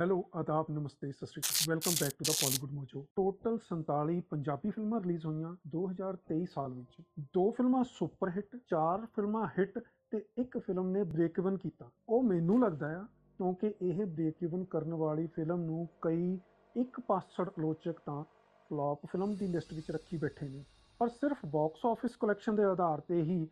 Hello ਆਦਾਬ, ਨਮਸਤੇ, ਸਤਿ ਸ਼੍ਰੀ ਅਕਾਲ। Welcome back to the Bollywood Mojo total 47 Punjabi ਫਿਲਮਾਂ ਰਿਲੀਜ਼ ਹੋਈਆਂ 2023 ਸਾਲ ਵਿੱਚ। ਦੋ ਫਿਲਮਾਂ ਸੁਪਰ ਹਿੱਟ ਚਾਰ ਫਿਲਮਾਂ ਹਿੱਟ ਤੇ ਇੱਕ ਫਿਲਮ ਨੇ ਬ੍ਰੇਕ ਇਵਨ ਕੀਤਾ। ਉਹ ਮੈਨੂੰ ਲੱਗਦਾ ਆ, ਕਿਉਂਕਿ ਇਹ ਬ੍ਰੇਕ ਇਵਨ ਕਰਨ ਵਾਲੀ ਫਿਲਮ ਨੂੰ ਕਈ ਇੱਕ ਪਾਸੜ ਆਲੋਚਕ ਤਾਂ ਫਲॉप ਫਿਲਮ ਦੀ ਲਿਸਟ ਵਿੱਚ ਰੱਖੀ ਬੈਠੇ ਨੇ। ਪਰ ਸਿਰਫ ਬਾਕਸ ਆਫਿਸ ਕਲੈਕਸ਼ਨ ਦੇ ਆਧਾਰ ਤੇ ਹੀ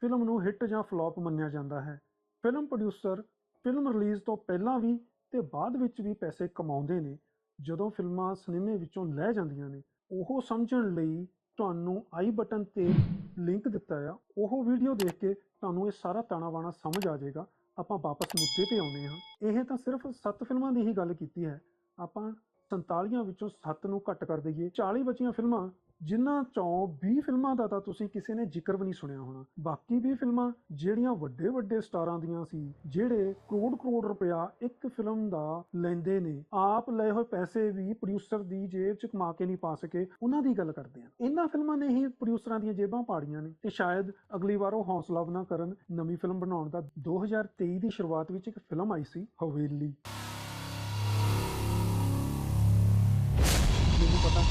ਫਿਲਮ ਨੂੰ ਹਿੱਟ ਜਾਂ ਫਲॉप ਮੰਨਿਆ ਜਾਂਦਾ ਹੈ। ਫਿਲਮ ਪ੍ਰੋਡਿਊਸਰ ਫਿਲਮ ਰਿਲੀਜ਼ ਤੋਂ ਪਹਿਲਾਂ ਵੀ ਤੇ ਬਾਅਦ ਵਿੱਚ ਵੀ ਪੈਸੇ ਕਮਾਉਂਦੇ ਨੇ, ਜਦੋਂ ਫਿਲਮਾਂ ਸਿਨੇਮੇ ਵਿੱਚੋਂ ਲੈ ਜਾਂਦੀਆਂ ਨੇ। ਉਹ ਸਮਝਣ ਲਈ ਤੁਹਾਨੂੰ ਆਈ ਬਟਨ ਤੇ ਲਿੰਕ ਦਿੱਤਾ ਆ। ਉਹ ਵੀਡੀਓ ਦੇਖ ਕੇ ਤੁਹਾਨੂੰ ਇਹ ਸਾਰਾ ਤਾਣਾ ਬਾਣਾ ਸਮਝ ਆ ਜਾਏਗਾ। ਆਪਾਂ ਵਾਪਸ ਮੁੱਦੇ ਤੇ ਆਉਂਦੇ ਹਾਂ। ਇਹ ਤਾਂ ਸਿਰਫ ਸੱਤ ਫਿਲਮਾਂ ਦੀ ਹੀ ਗੱਲ ਕੀਤੀ ਹੈ। ਆਪਾਂ 47 ਵਿੱਚੋਂ 7 ਨੂੰ ਘੱਟ ਕਰ ਦਈਏ। 40 ਬਚੀਆਂ ਫਿਲਮਾਂ, ਜਿਨ੍ਹਾਂ ਚੋਂ 20 ਫਿਲਮਾਂ ਦਾ ਤਾਂ ਤੁਸੀਂ ਕਿਸੇ ਨੇ ਜ਼ਿਕਰ ਵੀ ਨਹੀਂ ਸੁਣਿਆ ਹੋਣਾ। ਬਾਕੀ 20 ਫਿਲਮਾਂ, ਜਿਹੜੀਆਂ ਵੱਡੇ ਵੱਡੇ ਸਟਾਰਾਂ ਦੀਆਂ ਸੀ, ਜਿਹੜੇ ਕਰੋੜ ਕਰੋੜ ਰੁਪਇਆ ਇੱਕ ਫਿਲਮ ਦਾ ਲੈਂਦੇ ਨੇ, ਆਪ ਲਏ ਹੋਏ ਪੈਸੇ ਵੀ ਪ੍ਰੋਡਿਊਸਰ ਦੀ ਜੇਬ 'ਚ ਕਮਾ ਕੇ ਨਹੀਂ ਪਾ ਸਕੇ। ਉਹਨਾਂ ਦੀ ਗੱਲ ਕਰਦੇ ਆ ਇਹਨਾਂ ਫਿਲਮਾਂ ਨੇ ਹੀ ਪ੍ਰੋਡਿਊਸਰਾਂ ਦੀਆਂ ਜੇਬਾਂ ਪਾੜੀਆਂ ਨੇ ਤੇ ਸ਼ਾਇਦ ਅਗਲੀ ਵਾਰ ਉਹ ਹੌਸਲਾ ਬਣਾ ਕਰਨ ਨਵੀਂ ਫਿਲਮ ਬਣਾਉਣ ਦਾ 2023 ਦੀ ਸ਼ੁਰੂਆਤ ਵਿੱਚ ਇੱਕ ਫਿਲਮ ਆਈ ਸੀ, ਹਵੇਲੀ।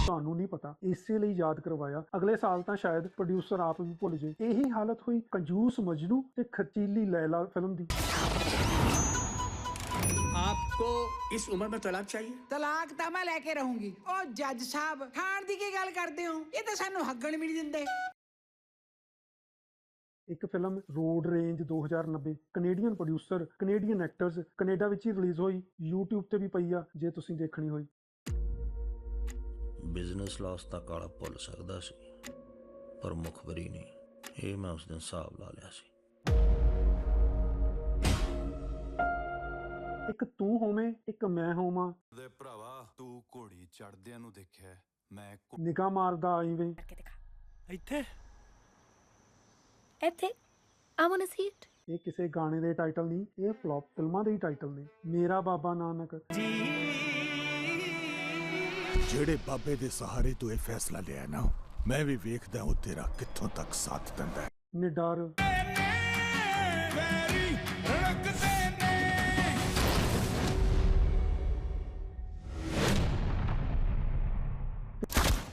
ਤੁਹਾਨੂੰ ਨਹੀਂ ਪਤਾ ਇਸੇ ਲਈ ਯਾਦ ਕਰਵਾਇਆ ਅਗਲੇ ਸਾਲ ਤਾਂ ਸ਼ਾਇਦ ਪ੍ਰੋਡਿਊਸਰ ਆਪ ਵੀ ਭੁੱਲ ਜੇ ਇਹੀ ਹਾਲਤ ਹੋਈ ਕੰਜੂਸ ਮਜਨੂ ਤੇ ਖਰਚੀਲੀ ਲੈਲਾ ਫਿਲਮ ਦੀ आपको इस उम्र में तलाक चाहिए ਤਲਾਕ ਤਾਂ ਮੈਂ ਲੈ ਕੇ ਰਹੂੰਗੀ ਉਹ ਜੱਜ ਸਾਹਿਬ ਖਾਣ ਦੀ ਕੀ ਗੱਲ ਕਰਦੇ ਹੋ ਇਹ ਤਾਂ ਸਾਨੂੰ ਹੱਗਣ ਵੀ ਨਹੀਂ ਦਿੰਦੇ ਇੱਕ film road range 2090 Canadian producer Canadian actors Canada ਵਿੱਚ ਹੀ ਰਿਲੀਜ਼ ਹੋਈ YouTube ਤੇ ਵੀ ਪਈ ਆ ਜੇ ਤੁਸੀਂ ਦੇਖਣੀ ਹੋਈ ਬਿਜ਼ਨਸ ਲਾਸ ਤਾਂ ਕਾਲਾ ਭੁੱਲ ਸਕਦਾ ਸੀ ਪਰ ਮੁਖਬਰੀ ਨਹੀਂ ਇਹ ਮੈਂ ਉਸ ਦਿਨ ਹਿਸਾਬ ਲਾ ਲਿਆ ਸੀ। ਇੱਕ ਤੂੰ ਹੋਵੇਂ ਇੱਕ ਮੈਂ ਹੋਵਾਂ। ਦੇ ਭਰਾਵਾ ਤੂੰ ਘੋੜੀ ਚੜਦਿਆਂ ਨੂੰ ਦੇਖਿਆ। ਮੈਂ ਨਿਗਾਹ ਮਾਰਦਾ ਆਈ ਵੇ। ਇੱਥੇ? ਇੱਥੇ। I want to see it ਇਹ ਕਿਸੇ ਗਾਣੇ ਦੇ ਟਾਈਟਲ ਨਹੀਂ ਇਹ ਫਲॉप ਫਿਲਮਾਂ ਦੇ ਹੀ ਟਾਈਟਲ ਨੇ। ਮੇਰਾ ਬਾਬਾ ਨਾਨਕ। ਜਿਹੜੇ ਬਾਬੇ ਦੇ ਸਹਾਰੇ ਤੂੰ ਇਹ ਫੈਸਲਾ ਲਿਆ ਨਾ ਮੈਂ ਵੀ ਵੇਖਦਾ ਹਾਂ ਉਹ ਤੇਰਾ ਕਿੱਥੋਂ ਤੱਕ ਸਾਥ ਦਿੰਦਾ ਹੈ। ਨਿਡਰ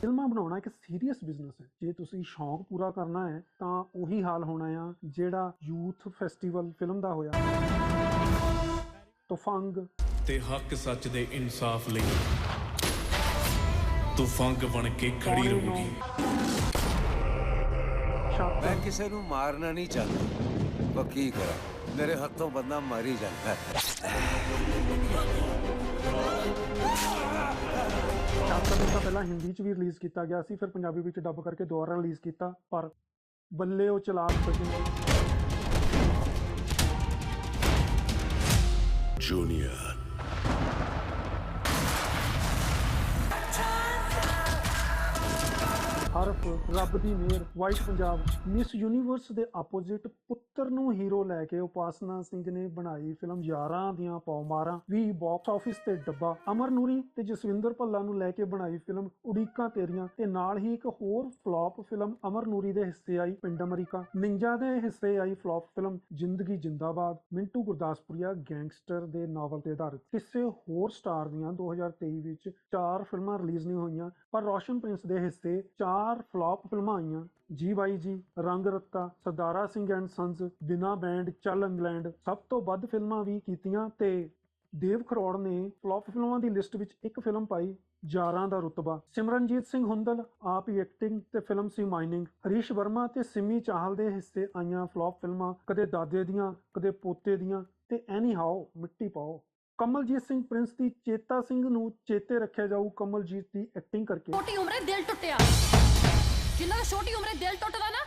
ਫਿਲਮਾਂ ਬਣਾਉਣਾ ਇੱਕ ਸੀਰੀਅਸ ਬਿਜ਼ਨਸ ਹੈ। ਜੇ ਤੁਸੀਂ ਸ਼ੌਂਕ ਪੂਰਾ ਕਰਨਾ ਹੈ ਤਾਂ ਉਹੀ ਹਾਲ ਹੋਣਾ ਆ ਜਿਹੜਾ ਯੂਥ ਫੈਸਟੀਵਲ ਫਿਲਮ ਦਾ ਹੋਇਆ। ਤੁਫੰਗ। ਤੇ ਹੱਕ ਸੱਚ ਦੇ ਇਨਸਾਫ ਲਈ। ਤੂੰ ਫੰਗ ਬਣ ਕੇ ਖੜੀ ਰਹੂਗੀ। ਮੈਂ ਕਿਸੇ ਨੂੰ ਮਾਰਨਾ ਨਹੀਂ ਚਾਹੁੰਦਾ। ਪਰ ਕੀ ਕਰਾਂ? ਮੇਰੇ ਹੱਥੋਂ ਬੰਦਾ ਮਾਰੀ ਜਾਂਦਾ ਹੈ। ਦਿਨ ਤਾਂ ਪਹਿਲਾਂ ਹਿੰਦੀ 'ਚ ਵੀ ਰਿਲੀਜ਼ ਕੀਤਾ ਗਿਆ ਸੀ ਫਿਰ ਪੰਜਾਬੀ ਵਿੱਚ ਡੱਬ ਕਰਕੇ ਦੁਬਾਰਾ ਰਿਲੀਜ਼ ਕੀਤਾ ਪਰ ਬੱਲੇ ਉਹ ਚਲਾਕ ਸਜਣ ਜੂਨੀਅਰ ਹਰਫ ਰੱਬ ਦੀ ਮਿਹਰ ਵਾਈਟ ਪੰਜਾਬ। ਮਿਸ ਯੂਨੀਵਰਸ ਦੇ ਆਪੋਜ਼ਿਟ ਪੁੱਤਰ ਨੂੰ ਹੀਰੋ ਲੈ ਕੇ ਉਪਾਸਨਾ ਸਿੰਘ ਨੇ ਬਣਾਈ ਫਿਲਮ ਯਾਰਾਂ ਦੀਆਂ ਪੌਮਾਰਾਂ। ਵੀ ਬਾਕਸ ਆਫਿਸ ਤੇ ਡੱਬਾ। ਅਮਰ ਨੂਰੀ ਤੇ ਜਸਵਿੰਦਰ ਭੱਲਾ ਨੂੰ ਲੈ ਕੇ ਬਣਾਈ ਫਿਲਮ ਉਡੀਕਾਂ ਤੇਰੀਆਂ ਤੇ ਨਾਲ ਹੀ ਇੱਕ ਹੋਰ ਫਲॉप ਫਿਲਮ ਅਮਰ ਨੂਰੀ ਦੇ ਹਿੱਸੇ ਆਈ ਪਿੰਡ ਅਮਰੀਕਾ। ਨਿੰਜਾ ਦੇ ਹਿੱਸੇ ਆਈ ਫਲॉप ਫਿਲਮ ਜ਼ਿੰਦਗੀ ਜਿੰਦਾਬਾਦ। ਮਿੰਟੂ ਗੁਰਦਾਸਪੁਰੀਆ ਗੈਂਗਸਟਰ ਦੇ ਨਾਵਲ ਤੇ ਆਧਾਰਿਤ। ਕਿਸੇ ਹੋਰ ਸਟਾਰ ਦੀਆਂ 2023 ਵਿੱਚ ਚਾਰ ਫਿਲਮਾਂ ਰਿਲੀਜ਼ ਨਹੀਂ ਹੋਈਆਂ, ਪਰ ਰੋਸ਼ਨ ਪ੍ਰਿੰਸ ਦੇ ਹਿੱਸੇ ਚਾਰ ਚਾਰ ਫਲॉप ਫਿਲਮਾਂ ਆਈਆਂ। ਜੀ ਬਾਈ ਜੀ ਰੰਗ ਰੱਤਾ, ਸਰਦਾਰਾ ਸਿੰਘ ਐਂਡ ਸੰਸ ਬਿਨਾ ਬੈਂਡ, ਚੱਲ ਇੰਗਲੈਂਡ, ਸਭ ਤੋਂ ਵੱਧ ਫਿਲਮਾਂ ਵੀ ਕੀਤੀਆਂ ਤੇ ਦੇਵ ਖਰੋੜ ਨੇ ਫਲॉप ਫਿਲਮਾਂ ਦੀ ਲਿਸਟ ਵਿੱਚ ਇੱਕ ਫਿਲਮ ਪਾਈ ਜਾਰਾਂ ਦਾ ਰਤਬਾ। ਸਿਮਰਨਜੀਤ ਸਿੰਘ ਹੁੰਦਲ, ਆਪ ਹੀ ਐਕਟਿੰਗ ਤੇ ਫਿਲਮ ਸੀ ਮਾਈਨਿੰਗ ਹਰੀਸ਼ ਵਰਮਾ ਤੇ ਸਿਮੀ ਚਾਹਲ ਦੇ ਹਿੱਸੇ ਆਈਆਂ ਫਲॉप ਫਿਲਮਾਂ, ਕਦੇ ਦਾਦੇ ਦੀਆਂ, ਕਦੇ ਪੋਤੇ ਦੀਆਂ ਤੇ ਐਨੀ ਹਾਓ ਮਿੱਟੀ ਪਾਓ। ਕਮਲਜੀਤ ਸਿੰਘ ਪ੍ਰਿੰਸ ਦੀ ਚੇਤਾ ਸਿੰਘ ਨੂੰ ਚੇਤੇ ਰੱਖਿਆ ਜਾਊ ਕਮਲਜੀਤ ਦੀ ਐਕਟਿੰਗ ਕਰਕੇ। ਛੋਟੀ ਉਮਰੇ ਦਿਲ ਟੁੱਟਿਆ। ਜਿਨ੍ਹਾਂ ਦਾ ਛੋਟੀ ਉਮਰੇ ਦਿਲ ਟੁੱਟਦਾ ਨਾ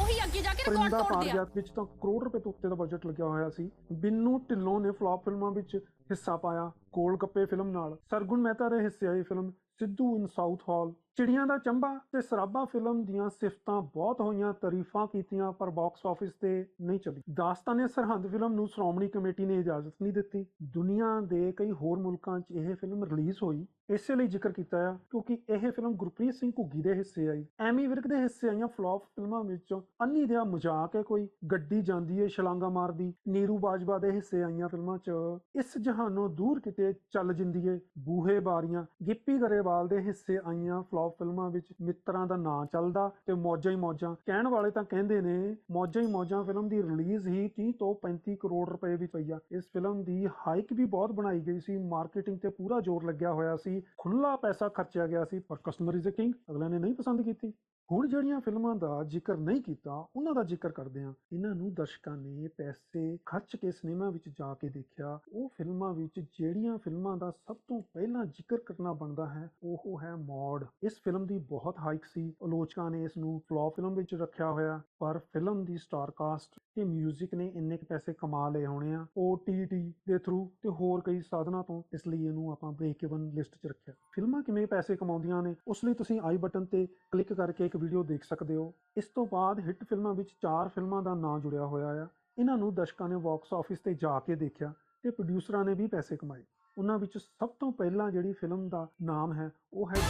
ਉਹੀ ਅੱਗੇ ਜਾ ਕੇ ਰਿਕਾਰਡ ਪਰਿੰਦਾ ਤੋੜਦੇ ਆ। ਪਾਰਜਾਤ ਵਿੱਚ ਤਾਂ ਕਰੋੜ ਰੁਪਏ ਤੋਂ ਉੱਤੇ ਦਾ ਬਜਟ ਲੱਗਿਆ ਹੋਇਆ ਸੀ। ਬਿੰਨੂ ਢਿੱਲੋਂ ਨੇ ਫਲॉप ਫਿਲਮਾਂ ਵਿੱਚ ਹਿੱਸਾ ਪਾਇਆ ਗੋਲ ਗੱਪੇ ਫਿਲਮ ਨਾਲ। ਸਰਗੁਣ ਮਹਿਤਾ ਦੇ ਹਿੱਸੇ ਆਈ film Sidhu in Southall. ਚਿੜੀਆਂ ਦਾ ਚੰਬਾ ਤੇ ਸਰਾਬਾ ਫਿਲਮ ਦੀਆਂ ਸਿਫਤਾਂ ਬਹੁਤ ਹੋਈਆਂ, ਤਾਰੀਫਾਂ ਕੀਤੀਆਂ, ਪਰ ਬਾਕਸ ਆਫਿਸ ਤੇ ਨਹੀਂ ਚੱਲੀ। ਦਾਸਤਾਨੇ ਸਰਹੰਦ ਫਿਲਮ ਨੂੰ ਸ਼੍ਰੋਮਣੀ ਕਮੇਟੀ ਨੇ ਇਜਾਜ਼ਤ ਨਹੀਂ ਦਿੱਤੀ। ਦੁਨੀਆ ਦੇ ਕਈ ਹੋਰ ਮੁਲਕਾਂ 'ਚ ਇਹ ਫਿਲਮ ਰਿਲੀਜ਼ ਹੋਈ। ਇਸੇ ਲਈ ਜ਼ਿਕਰ ਕੀਤਾ ਆ, ਕਿਉਂਕਿ ਇਹ ਫਿਲਮ ਗੁਰਪ੍ਰੀਤ ਸਿੰਘ ਘੁੱਗੀ ਦੇ ਹਿੱਸੇ ਆਈ। ਐਮੀ ਵਿਰਕ ਦੇ ਹਿੱਸੇ ਆਈਆਂ ਫਲॉप ਫਿਲਮਾਂ ਵਿੱਚੋਂ ਅੰਨੀ ਦੇ ਮਜ਼ਾਕ ਹੈ ਕੋਈ, ਗੱਡੀ ਜਾਂਦੀ ਏ ਛਲਾਂਗਾ ਮਾਰਦੀ, ਨੀਰੂ ਬਾਜਵਾ ਦੇ ਹਿੱਸੇ ਆਈਆਂ ਫਿਲਮਾਂ 'ਚ, ਇਸ ਜਹਾਨੋਂ ਦੂਰ ਕਿਤੇ ਚੱਲ ਜਿੰਦੀ ਏ ਬੂਹੇ ਬਾਰੀਆਂ, ਗਿੱਪੀ ਗਰੇ ਗਰੇਵਾਲ ਦੇ ਹਿੱਸੇ ਆਈਆਂ ਫਲॉप ਫਿਲਮਾਂ ਵਿੱਚ ਮਿੱਤਰਾਂ ਦਾ ਨਾਂ ਚੱਲਦਾ ਤੇ ਮੌਜਾਂ ਹੀ ਮੌਜਾਂ। ਕਹਿਣ ਵਾਲੇ ਤਾਂ ਕਹਿੰਦੇ ਨੇ, ਮੌਜਾਂ ਹੀ ਮੌਜਾਂ ਫਿਲਮ ਦੀ ਰਿਲੀਜ਼ ਹੀ 30 ਤੋਂ 35 ਕਰੋੜ ਰੁਪਏ ਵਿੱਚ ਪਈ ਆ। ਇਸ ਫਿਲਮ ਦੀ ਹਾਈਕ ਵੀ ਬਹੁਤ ਬਣਾਈ ਗਈ ਸੀ ਮਾਰਕੀਟਿੰਗ ਤੇ ਪੂਰਾ ਜ਼ੋਰ ਲੱਗਿਆ ਹੋਇਆ ਸੀ ਖੁੱਲਾ ਪੈਸਾ ਖਰਚਿਆ ਗਿਆ ਸੀ, ਪਰ ਕਸਟਮਰ ਇਜ਼ ਅ ਕਿੰਗ ਅਗਲੇ ਨੇ ਨਹੀਂ ਪਸੰਦ ਕੀਤੀ। ਹੁਣ ਜਿਹੜੀਆਂ ਫਿਲਮਾਂ ਦਾ ਜ਼ਿਕਰ ਨਹੀਂ ਕੀਤਾ, ਉਹਨਾਂ ਦਾ ਜ਼ਿਕਰ ਕਰਦੇ ਹਾਂ। ਇਹਨਾਂ ਨੂੰ ਦਰਸ਼ਕਾਂ ਨੇ ਪੈਸੇ ਖਰਚ ਕੇ ਸਿਨੇਮਾ ਵਿੱਚ ਜਾ ਕੇ ਦੇਖਿਆ। ਉਹ ਫਿਲਮਾਂ ਵਿੱਚ ਜਿਹੜੀਆਂ ਫਿਲਮਾਂ ਦਾ ਸਭ ਤੋਂ ਪਹਿਲਾਂ ਜ਼ਿਕਰ ਕਰਨਾ ਬਣਦਾ ਹੈ, ਉਹ ਹੈ ਮੌੜ। ਇਸ ਫਿਲਮ ਦੀ ਬਹੁਤ ਹਾਈਕ ਸੀ। ਆਲੋਚਕਾਂ ਨੇ ਇਸ ਨੂੰ ਫਲॉप ਫਿਲਮ ਵਿੱਚ ਰੱਖਿਆ ਹੋਇਆ। ਪਰ ਫਿਲਮ ਦੀ ਸਟਾਰ ਕਾਸਟ ਤੇ 뮤직 ਨੇ ਇੰਨੇ ਕੁ ਪੈਸੇ ਕਮਾ ਲਏ ਹੋਣੇ ਆ। ਉਹ OTT ਦੇ ਥਰੂ ਤੇ ਹੋਰ ਕਈ ਸਾਧਨਾਂ ਤੋਂ ਇਸ ਲਈ ਇਹਨੂੰ ਆਪਾਂ ਬ੍ਰੇਕ ਇਵਨ ਲਿਸਟ 'ਚ ਰੱਖਿਆ। ਫਿਲਮਾਂ ਕਿਵੇਂ ਪੈਸੇ ਕਮਾਉਂਦੀਆਂ ਨੇ, ਉਸ ਲਈ ਤੁਸੀਂ ਆਈ ਬਟਨ ਤੇ ਕਲਿੱਕ ਕਰਕੇ ਇੱਕ ਵੀਡੀਓ ਦੇਖ ਸਕਦੇ ਹੋ। ਇਸ ਤੋਂ ਬਾਅਦ ਹਿੱਟ ਫਿਲਮਾਂ ਵਿੱਚ ਚਾਰ ਫਿਲਮਾਂ ਦਾ ਨਾਂ ਜੁੜਿਆ ਹੋਇਆ ਆ। ਇਹਨਾਂ ਨੂੰ ਦਰਸ਼ਕਾਂ ਨੇ ਬਾਕਸ ਆਫਿਸ ਤੇ ਜਾ ਕੇ ਦੇਖਿਆ ਤੇ ਪ੍ਰੋਡਿਊਸਰਾਂ ਨੇ ਵੀ ਪੈਸੇ ਕਮਾਏ। ਉਹਨਾਂ ਵਿੱਚ ਸਭ ਤੋਂ ਪਹਿਲਾਂ ਜਿਹੜੀ ਫਿਲਮ ਦਾ ਨਾਮ ਹੈ, ਉਹ ਹੈ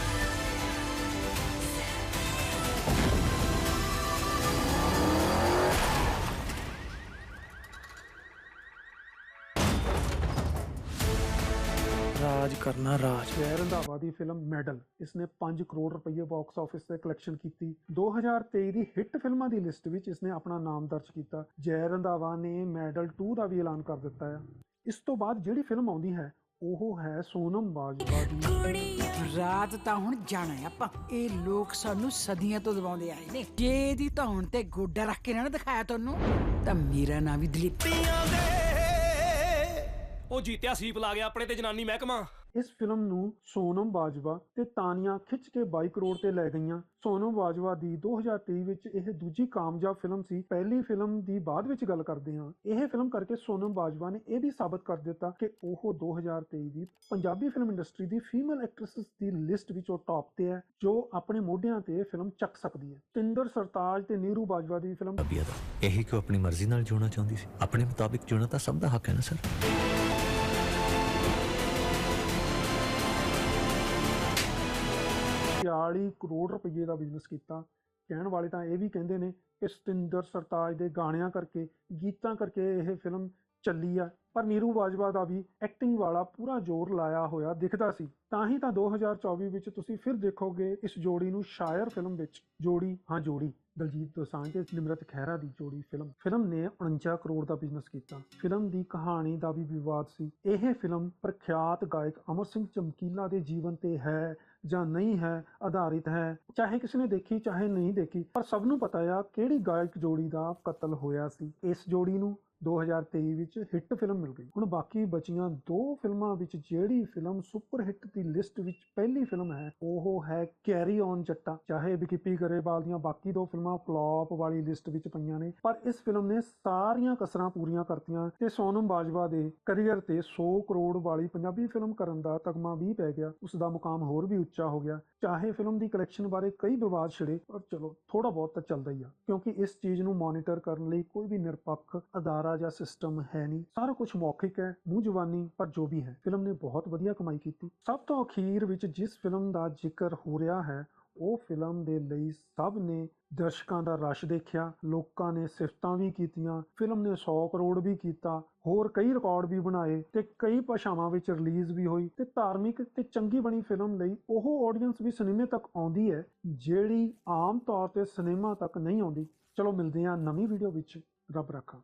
ਰਾਜ ਕਰਨਾ ਰਾਜ। ਜੈ ਰੰਧਾਵਾ ਦੀ ਫਿਲਮ ਮੈਡਲ। ਇਸਨੇ 5 ਕਰੋੜ ਰੁਪਏ ਬਾਕਸ ਆਫਿਸ ਤੇ ਕਲੈਕਸ਼ਨ ਕੀਤੀ। 2023 ਦੀ ਹਿੱਟ ਫਿਲਮਾਂ ਦੀ ਲਿਸਟ ਵਿੱਚ ਇਸਨੇ ਆਪਣਾ ਨਾਮ ਦਰਜ ਕੀਤਾ। ਜੈ ਰੰਧਾਵਾ ਨੇ ਮੈਡਲ 2 ਦਾ ਵੀ ਐਲਾਨ ਕਰ ਦਿੱਤਾ ਹੈ ਇਸ ਤੋਂ ਬਾਅਦ ਜਿਹੜੀ ਫਿਲਮ ਆਉਂਦੀ ਹੈ ਉਹ ਹੈ ਸੋਨਮ ਬਾਜਵਾ ਦੀ। ਰਾਤ ਤਾਂ ਹੁਣ ਜਾਣਾ ਹੈ ਆਪਾਂ। ਇਹ ਲੋਕ ਸਾਨੂੰ ਸਦੀਆਂ ਤੋਂ ਦਬਾਉਂਦੇ ਆਏ ਨੇ। ਜੇ ਇਹਦੀ ਧੌਣ ਤੇ ਗੋਡਾ ਰੱਖ ਕੇ ਨਾ ਨਾ ਦਿਖਾਇਆ ਤੁਹਾਨੂੰ ਤਾਂ ਮੇਰਾ ਨਾਮ ਵੀ ਦਲੀਪ। ਉਹ ਜੀਤਿਆ ਸੀਪ ਲਾ ਗਿਆ ਆਪਣੇ ਤੇ ਜਨਾਨੀ ਮਹਿਕਮਾ। ਇਸ ਫਿਲਮ ਨੂੰ ਸੋਨਮ ਬਾਜਵਾ ਤੇ ਤਾਨੀਆ ਖਿੱਚ ਕੇ 22 ਕਰੋੜ ਤੇ ਲੈ ਗਈਆਂ। ਸੋਨਮ ਬਾਜਵਾ ਦੀ 2023 ਵਿੱਚ ਇਹ ਦੂਜੀ ਕਾਮਯਾਬ ਫਿਲਮ ਸੀ। ਪਹਿਲੀ ਫਿਲਮ ਦੀ ਬਾਅਦ ਵਿੱਚ ਗੱਲ ਕਰਦੇ ਹਾਂ। ਇਹ ਫਿਲਮ ਕਰਕੇ ਸੋਨਮ ਬਾਜਵਾ ਨੇ ਇਹ ਵੀ ਸਾਬਤ ਕਰ ਦਿੱਤਾ ਕਿ ਉਹ 2023 ਦੀ ਪੰਜਾਬੀ ਫਿਲਮ ਇੰਡਸਟਰੀ ਦੀ ਫੀਮੇਲ ਐਕਟ੍ਰੈਸਸ ਦੀ ਲਿਸਟ ਵਿੱਚ ਉਹ ਟੌਪ ਤੇ ਹੈ ਜੋ ਆਪਣੇ ਮੋਢਿਆਂ ਤੇ ਫਿਲਮ ਚੱਕ ਸਕਦੀ ਹੈ। ਤਿੰਦਰ ਸਰਤਾਜ ਤੇ ਨੀਰੂ ਬਾਜਵਾ ਦੀ ਫਿਲਮ ਇਹੀ ਕਿ ਉਹ ਆਪਣੀ ਮਰਜ਼ੀ ਨਾਲ ਜਿਉਣਾ ਚਾਹੁੰਦੀ ਸੀ? ਆਪਣੇ ਮੁਤਾਬਿਕ ਜਿਉਣਾ ਤਾਂ ਸਭ ਦਾ ਹੱਕ ਹੈ ਨਾ ਸਰ? 40 ਕਰੋੜ ਰੁਪਏ ਦਾ ਬਿਜ਼ਨਸ ਕੀਤਾ। ਕਹਿਣ ਵਾਲੇ ਤਾਂ ਇਹ ਵੀ ਕਹਿੰਦੇ ਨੇ ਕਿ ਸਤਿੰਦਰ ਸਰਤਾਜ ਦੇ ਗਾਣਿਆਂ ਕਰਕੇ, ਗੀਤਾਂ ਕਰਕੇ ਇਹ ਫਿਲਮ ਚੱਲੀ ਆ। ਪਰ ਨੀਰੂ ਬਾਜਵਾ ਦਾ ਵੀ ਐਕਟਿੰਗ ਵਾਲਾ ਪੂਰਾ ਜ਼ੋਰ ਲਾਇਆ ਹੋਇਆ ਦਿਖਦਾ ਸੀ। ਤਾਂ ਹੀ ਤਾਂ 2024 ਵਿੱਚ ਤੁਸੀਂ ਫਿਰ ਦੇਖੋਗੇ ਇਸ ਜੋੜੀ ਨੂੰ ਸ਼ਾਇਰ ਫਿਲਮ ਵਿੱਚ ਜੋੜੀ, ਹਾਂ ਜੋੜੀ। ਦਲਜੀਤ ਦੋਸਾਂਝ ਤੇ ਨਿਮਰਤ ਖਹਿਰਾ ਦੀ ਜੋੜੀ ਫਿਲਮ। ਫਿਲਮ ਨੇ 49 ਕਰੋੜ ਦਾ ਬਿਜ਼ਨਸ ਕੀਤਾ। ਫਿਲਮ ਦੀ ਕਹਾਣੀ ਦਾ ਵੀ ਵਿਵਾਦ ਸੀ। ਇਹ ਫਿਲਮ ਪ੍ਰਖਿਆਤ ਗਾਇਕ ਅਮਰ ਸਿੰਘ ਚਮਕੀਲਾ ਦੇ ਜੀਵਨ ਤੇ ਹੈ ਜਾਂ ਨਹੀਂ ਹੈ ਆਧਾਰਿਤ ਹੈ। ਚਾਹੇ ਕਿਸੇ ਨੇ ਦੇਖੀ, ਚਾਹੇ ਨਹੀਂ ਦੇਖੀ, ਪਰ ਸਭ ਨੂੰ ਪਤਾ ਆ ਕਿਹੜੀ ਗਾਇਕ ਜੋੜੀ ਦਾ ਕਤਲ ਹੋਇਆ ਸੀ। ਇਸ ਜੋੜੀ ਨੂੰ 2023 ਵਿੱਚ ਹਿੱਟ ਫਿਲਮ ਮਿਲ ਗਈ। ਹੁਣ ਬਾਕੀ ਬਚੀਆਂ ਦੋ ਫਿਲਮਾਂ ਵਿੱਚ ਜਿਹੜੀ ਫਿਲਮ ਸੁਪਰ ਹਿੱਟ ਦੀ ਲਿਸਟ ਵਿੱਚ ਪਹਿਲੀ ਫਿਲਮ ਹੈ, ਉਹ ਹੈ ਕੈਰੀ ਔਨ ਜੱਟਾ। ਚਾਹੇ ਵਿਕਿਪੀ ਗਰੇਵਾਲ ਦੀਆਂ ਬਾਕੀ ਦੋ ਫਿਲਮਾਂ ਫਲॉप ਵਾਲੀ ਲਿਸਟ ਵਿੱਚ ਪਈਆਂ ਨੇ, ਪਰ ਇਸ ਫਿਲਮ ਨੇ ਸਾਰੀਆਂ ਕਸਰਾਂ ਪੂਰੀਆਂ ਕਰਤੀਆਂ ਤੇ ਸੋਨਮ ਬਾਜਵਾ ਦੇ ਕੈਰੀਅਰ ਤੇ 100 ਕਰੋੜ ਵਾਲੀ ਪੰਜਾਬੀ ਫਿਲਮ ਕਰਨ ਦਾ ਤਗਮਾ ਵੀ ਪੈ ਗਿਆ। ਉਸ ਦਾ ਮੁਕਾਮ ਹੋਰ ਵੀ ਉੱਚਾ ਹੋ ਗਿਆ। ਚਾਹੇ ਫਿਲਮ ਦੀ ਕਲੈਕਸ਼ਨ ਬਾਰੇ ਕਈ ਵਿਵਾਦ ਛਿੜੇ, ਪਰ ਚਲੋ ਥੋੜਾ ਬਹੁਤ ਤਾਂ ਚੱਲਦਾ ਹੀ ਆ, ਕਿਉਂਕਿ ਇਸ ਚੀਜ਼ ਨੂੰ ਮੋਨੀਟਰ ਕਰਨ ਲਈ ਕੋਈ ਵੀ ਨਿਰਪੱਖ ਅਦਾਰਾ ਜਾਂ ਸਿਸਟਮ ਹੈ ਨਹੀਂ। ਸਾਰਾ ਕੁਝ ਮੌਖਿਕ ਹੈ, ਮੂੰਹ ਜ਼ੁਬਾਨੀ, ਪਰ ਜੋ ਵੀ ਹੈ। ਫਿਲਮ ਨੇ ਬਹੁਤ ਵਧੀਆ ਕਮਾਈ ਕੀਤੀ। ਸਭ ਤੋਂ ਅਖੀਰ ਵਿੱਚ ਜਿਸ ਫਿਲਮ ਦਾ ਜ਼ਿਕਰ ਹੋ ਰਿਹਾ ਹੈ ਉਹ ਫਿਲਮ ਦੇ ਲਈ ਸਭ ਨੇ ਦਰਸ਼ਕਾਂ ਦਾ ਰਸ਼ ਦੇਖਿਆ, ਲੋਕਾਂ ਨੇ ਸਿਫਤਾਂ ਵੀ ਕੀਤੀਆਂ, ਫਿਲਮ ਨੇ 100 ਕਰੋੜ ਵੀ ਕੀਤਾ, ਹੋਰ ਕਈ ਰਿਕਾਰਡ ਵੀ ਬਣਾਏ ਤੇ ਕਈ ਭਾਸ਼ਾਵਾਂ ਵਿੱਚ ਰਿਲੀਜ਼ ਵੀ ਹੋਈ ਤੇ ਧਾਰਮਿਕ ਤੇ ਚੰਗੀ ਬਣੀ ਫਿਲਮ ਲਈ ਉਹ ਆਡੀਅנס ਵੀ ਸਿਨੇਮੇ ਤੱਕ ਆਉਂਦੀ ਹੈ, ਜਿਹੜੀ ਆਮ ਤੌਰ ਤੇ ਸਿਨੇਮਾ ਤੱਕ ਨਹੀਂ ਆਉਂਦੀ। ਚਲੋ ਮਿਲਦੇ ਹਾਂ ਨਵੀਂ ਵੀਡੀਓ ਵਿੱਚ। ਰੱਬ ਰੱਖਾ।